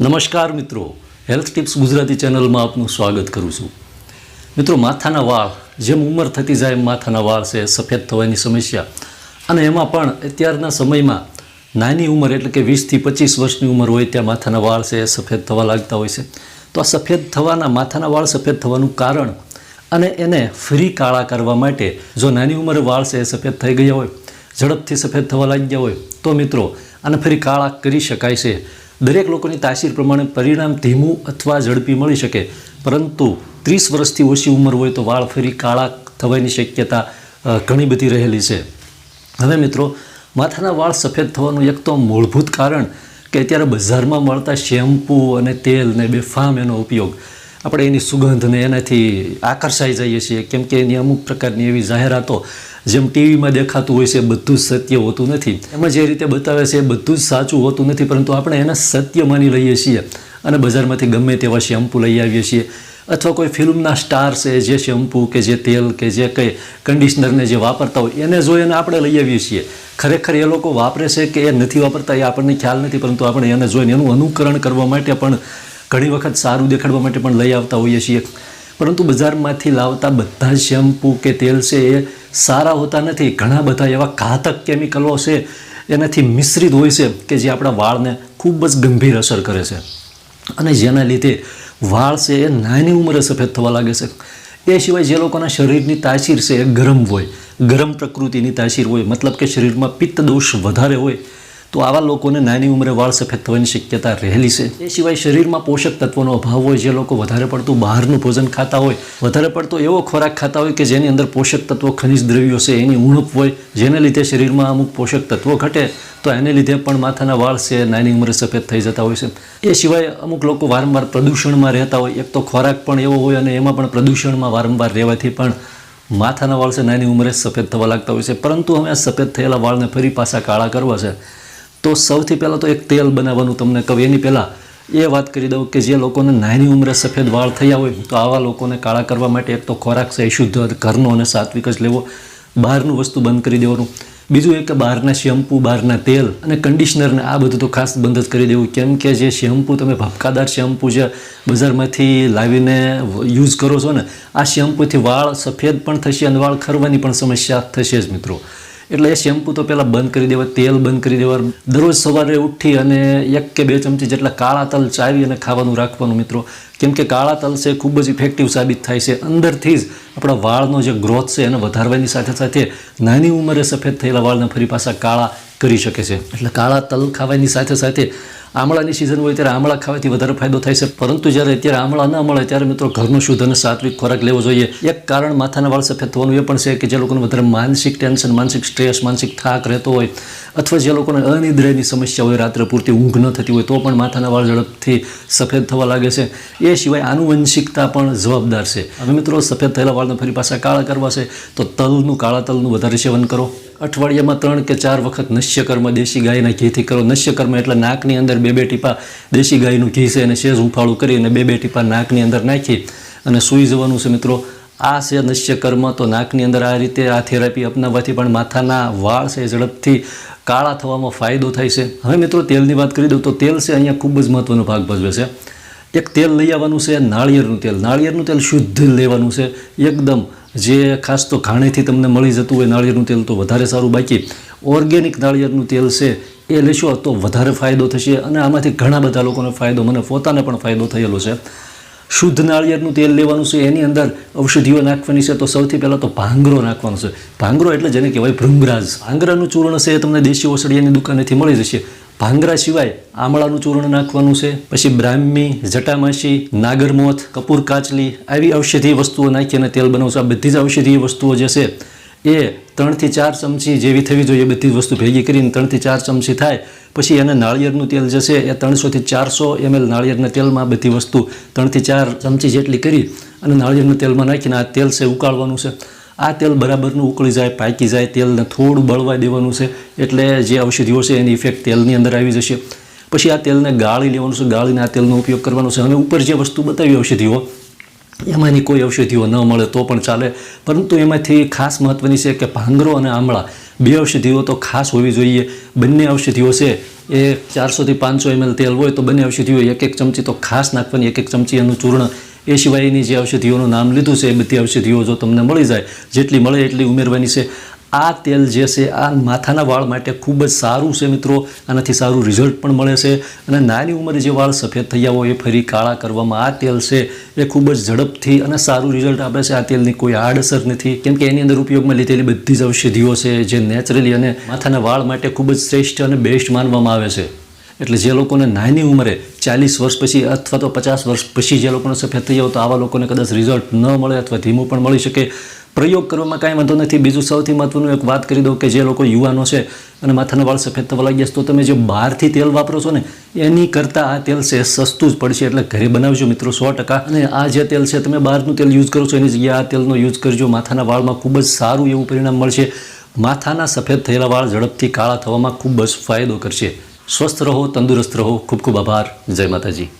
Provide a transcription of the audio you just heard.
નમસ્કાર મિત્રો. Health tips Gujarati ચેનલમાં આપનું સ્વાગત કરું છું. મિત્રો, માથાના વાળ, જેમ ઉંમર થતી જાય માથાના વાળ છે, સફેદ થવાની સમસ્યા. અને એમાં પણ અત્યારના સમયમાં નાની ઉંમર એટલે કે વીસથી પચીસ વર્ષની ઉંમર હોય ત્યાં માથાના વાળ છે, સફેદ થવા લાગતા હોય છે. તો આ સફેદ થવાના, માથાના વાળ સફેદ થવાનું કારણ અને એને ફ્રી કાળા કરવા માટે જો નાની ઉંમરે વાળ છે એ સફેદ થઈ ગયા હોય, ઝડપથી સફેદ થવા લાગ્યા હોય, તો મિત્રો, આને ફરી કાળા કરી શકાય છે. દરેક લોકોની તાસીર પ્રમાણે પરિણામ ધીમું અથવા ઝડપી મળી શકે. પરંતુ ત્રીસ વર્ષથી ઓછી ઉંમર હોય તો વાળ ફરી કાળા થવાની શક્યતા ઘણી બધી રહેલી છે. હવે મિત્રો, માથાના વાળ સફેદ થવાનું એક તો મૂળભૂત કારણ કે અત્યારે બજારમાં મળતા શેમ્પૂ અને તેલ ને બેફામ એનો ઉપયોગ. આપણે એની સુગંધને એનાથી આકર્ષાઈ જઈએ છીએ. કેમ કે એની અમુક પ્રકારની એવી જાહેરાતો જેમ ટીવીમાં દેખાતું હોય છે બધું જ સત્ય હોતું નથી. એમાં જે રીતે બતાવે છે એ બધું જ સાચું હોતું નથી, પરંતુ આપણે એને સત્ય માની લઈએ છીએ અને બજારમાંથી ગમે તેવા શેમ્પૂ લઈ આવીએ છીએ. અથવા કોઈ ફિલ્મના સ્ટાર છે, જે શેમ્પૂ કે જે તેલ કે જે કંઈ કન્ડિશનરને જે વાપરતા હોય, એને જોઈ અને આપણે લઈ આવીએ છીએ. ખરેખર એ લોકો વાપરે છે કે એ નથી વાપરતા એ આપણને ખ્યાલ નથી, પરંતુ આપણે એને જોઈને એનું અનુકરણ કરવા માટે પણ ઘણી વખત સારું દેખાડવા માટે પણ લઈ આવતા હોઈએ છીએ. પરંતુ બજારમાંથી લાવતા બધા શેમ્પૂ કે તેલ છે એ સારા હોતા નથી. ઘણા બધા એવા ઘાતક કેમિકલો છે, એનાથી મિશ્રિત હોય છે કે જે આપણા વાળને ખૂબ જ ગંભીર અસર કરે છે. અને જેના લીધે વાળ છે એ નાની ઉંમરે સફેદ થવા લાગે છે. એ સિવાય જે લોકોના શરીરની તાસીર છે એ ગરમ હોય, ગરમ પ્રકૃતિની તાસીર હોય, મતલબ કે શરીરમાં પિત્ત દોષ વધારે હોય તો આવા લોકોને નાની ઉંમરે વાળ સફેદ થવાની શક્યતા રહેલી છે. એ સિવાય શરીરમાં પોષક તત્વોનો અભાવ હોય, જે લોકો વધારે પડતું બહારનું ભોજન ખાતા હોય, વધારે પડતો એવો ખોરાક ખાતા હોય કે જેની અંદર પોષક તત્વો, ખનિજ દ્રવ્યો છે, એની ઉણપ હોય, જેને લીધે શરીરમાં અમુક પોષક તત્વો ઘટે, તો એને લીધે પણ માથાના વાળ છે નાની ઉંમરે સફેદ થઈ જતા હોય છે. એ સિવાય અમુક લોકો વારંવાર પ્રદૂષણમાં રહેતા હોય. એક તો ખોરાક પણ એવો હોય અને એમાં પણ પ્રદૂષણમાં વારંવાર રહેવાથી પણ માથાના વાળ છે નાની ઉંમરે સફેદ થવા લાગતા હોય છે. પરંતુ હવે આ સફેદ થયેલા વાળને ફરી પાછા કાળા કરવા છે. તો સૌથી પહેલાં તો એક તેલ બનાવવાનું તમને કહું. એની પહેલાં એ વાત કરી દઉં કે જે લોકોને નાની ઉંમરે સફેદ વાળ થયા હોય, તો આવા લોકોને કાળા કરવા માટે એક તો ખોરાક છે, એ શુદ્ધ ઘરનો અને સાત્વિક જ લેવો. બહારનું વસ્તુ બંધ કરી દેવાનું. બીજું એક બહારના શેમ્પૂ, બહારના તેલ અને કન્ડિશનરને આ બધું તો ખાસ બંધ જ કરી દેવું. કેમ કે જે શેમ્પૂ તમે ભપકાદાર શેમ્પૂ જે બજારમાંથી લાવીને યુઝ કરો છો ને, આ શેમ્પૂથી વાળ સફેદ પણ થશે અને વાળ ખરવાની પણ સમસ્યા થશે જ મિત્રો. એટલે એ શેમ્પૂ તો પહેલાં બંધ કરી દેવા, તેલ બંધ કરી દેવા. દરરોજ સવારે ઉઠી અને એક કે બે ચમચી જેટલા કાળા તલ ચાવી અને ખાવાનું રાખવાનું મિત્રો. કેમ કે કાળા તલ છે ખૂબ જ ઇફેક્ટિવ સાબિત થાય છે. અંદરથી જ આપણા વાળનો જે ગ્રોથ છે એને વધારવાની સાથે સાથે નાની ઉંમરે સફેદ થયેલા વાળને ફરી પાછા કાળા કરી શકે છે. એટલે કાળા તલ ખાવાની સાથે સાથે આમળાની સિઝન હોય ત્યારે આમળા ખાવાથી વધારે ફાયદો થાય છે. પરંતુ જ્યારે અત્યારે આમળા ન મળે ત્યારે મિત્રો ઘરનો શુદ્ધ અને સાત્વિક ખોરાક લેવો જોઈએ. એક કારણ માથાના વાળ સફેદ થવાનું એ પણ છે કે જે લોકોને વધારે માનસિક ટેન્શન, માનસિક સ્ટ્રેસ, માનસિક થાક રહેતો હોય અથવા જે લોકોને અનિદ્રાની સમસ્યા હોય, રાત્રે પૂરતી ઊંઘ ન થતી હોય તો પણ માથાના વાળ ઝડપથી સફેદ થવા લાગે છે. એ સિવાય આનુવંશિકતા પણ જવાબદાર છે. હવે મિત્રો સફેદ થયેલા વાળને ફરી પાછા કાળા કરવા છે. તો તલનું, કાળા તલનું વધારે સેવન કરો. અઠવાડિયામાં ત્રણ કે ચાર વખત નશ્યકર્મ દેશી ગાયના ઘીથી કરો. નશ્યકર્મ એટલે નાકની અંદર બે બે ટીપા દેશી ગાયનું ઘી છે અને સેજ હુંફાળું કરી અને બે બે ટીપા નાકની અંદર નાખી અને સૂઈ જવાનું છે મિત્રો. આ છે નશ્યકર્મ. તો નાકની અંદર આ રીતે આ થેરાપી અપનાવવાથી પણ માથાના વાળ છે ઝડપથી કાળા થવામાં ફાયદો થાય છે. હવે મિત્રો તેલની વાત કરી દઉં તો તેલ છે અહીંયા ખૂબ જ મહત્ત્વનો ભાગ ભજવે છે. એક તેલ લઈ આવવાનું છે નાળિયેરનું તેલ. નાળિયેરનું તેલ શુદ્ધ લેવાનું છે. એકદમ જે ખાસ તો ઘાણીથી તમને મળી જતું હોય નાળિયેરનું તેલ તો વધારે સારું બાકી. ઓર્ગેનિક નાળિયેરનું તેલ છે, એ લેશો તો વધારે ફાયદો થશે અને આમાંથી ઘણા બધા લોકોને ફાયદો, મને પોતાને પણ ફાયદો થયેલો છે. શુદ્ધ નાળિયેરનું તેલ લેવાનું છે, એની અંદર ઔષધિઓ નાખવાની છે, તો સૌથી પહેલાં તો ભાંગરો નાખવાનો છે. ભાંગરો એટલે જેને કહેવાય ભૃંગરાજ. ભાંગરાનું ચૂર્ણ છે, એ તમને દેશી ઓસડિયાની દુકાનેથી મળી જશે. ભાંગરા સિવાય આમળાનું ચૂર્ણ નાખવાનું છે. પછી બ્રાહ્મી, જટામાસી, નાગરમોથ કપૂર કાચલી આવી ઔષધીય વસ્તુઓ નાખી અને તેલ બનાવશું. આ બધી જ ઔષધીય વસ્તુઓ જે છે, એ ત્રણથી ચાર ચમચી જેવી થવી જોઈએ. બધી જ વસ્તુ ભેગી કરીને ત્રણથી ચાર ચમચી થાય. પછી એને નાળિયેરનું તેલ જે છે, એ ત્રણસોથી ચારસો એમએલ નાળિયેરના તેલમાં બધી વસ્તુ ત્રણથી ચાર ચમચી જેટલી કરી અને નાળિયેરના તેલમાં નાખીને આ તેલ છે, ઉકાળવાનું છે. આ તેલ બરાબરનું ઉકળી જાય, પાકી જાય, તેલને થોડું બળવા દેવાનું છે. એટલે જે ઔષધિઓ છે એની ઇફેક્ટ તેલની અંદર આવી જશે. પછી આ તેલને ગાળી લેવાનું છે. ગાળીને આ તેલનો ઉપયોગ કરવાનો છે. અને ઉપર જે વસ્તુ બતાવી ઔષધિઓ, એમાંની કોઈ ઔષધિઓ ન મળે તો પણ ચાલે. પરંતુ એમાંથી ખાસ મહત્ત્વની છે કે ભાંગરો અને આમળા, બે ઔષધિઓ તો ખાસ હોવી જોઈએ. બંને ઔષધિઓ છે, એ ચારસોથી પાંચસો એમએલ તેલ હોય તો બંને ઔષધિઓ એક એક ચમચી તો ખાસ નાખવાની, એક એક ચમચી એનું ચૂર્ણ એ સિવાયની જે ઔષધિઓનું નામ લીધું છે, એ બધી ઔષધિઓ જો તમને મળી જાય, જેટલી મળે એટલી ઉમેરવાની છે. આ તેલ જે છે, આ માથાના વાળ માટે ખૂબ જ સારું છે મિત્રો. આનાથી સારું રિઝલ્ટ પણ મળે છે. અને નાની ઉંમરે જે વાળ સફેદ થઈ ગયા હોય, એ ફરી કાળા કરવામાં આ તેલ છે. એ ખૂબ જ ઝડપથી અને સારું રિઝલ્ટ આપે છે. આ તેલની કોઈ આડઅસર નથી. કેમ કે એની અંદર ઉપયોગમાં લીધેલી બધી જ ઔષધિઓ છે, જે નેચરલી અને માથાના વાળ માટે ખૂબ જ શ્રેષ્ઠ અને બેસ્ટ માનવામાં આવે છે. એટલે જે લોકોને નાની ઉંમરે ચાલીસ વર્ષ પછી અથવા તો પચાસ વર્ષ પછી જે લોકોને સફેદ થઈ જાય તો આવા લોકોને કદાચ રિઝલ્ટ ન મળે અથવા ધીમું પણ મળી શકે. પ્રયોગ કરવામાં કાંઈ વાંધો નથી. બીજું સૌથી મહત્વનું એક વાત કરી દઉં કે જે લોકો યુવાનો છે અને માથાના વાળ સફેદ થવા લાગ્યા તો તમે જે બહારથી તેલ વાપરો છો ને, એની કરતાં આ તેલ છે સસ્તું જ પડશે. એટલે ઘરે બનાવજો મિત્રો સો ટકા. અને આ જે તેલ છે, તમે બહારનું તેલ યુઝ કરો છો, એની જગ્યાએ આ તેલનો યુઝ કરજો. માથાના વાળમાં ખૂબ જ સારું એવું પરિણામ મળશે. માથાના સફેદ થયેલા વાળ ઝડપથી કાળા થવામાં ખૂબ જ ફાયદો કરશે. સ્વસ્થ રહો તંદુરસ્ત રહો. ખૂબ ખૂબ આભાર. જય માતાજી.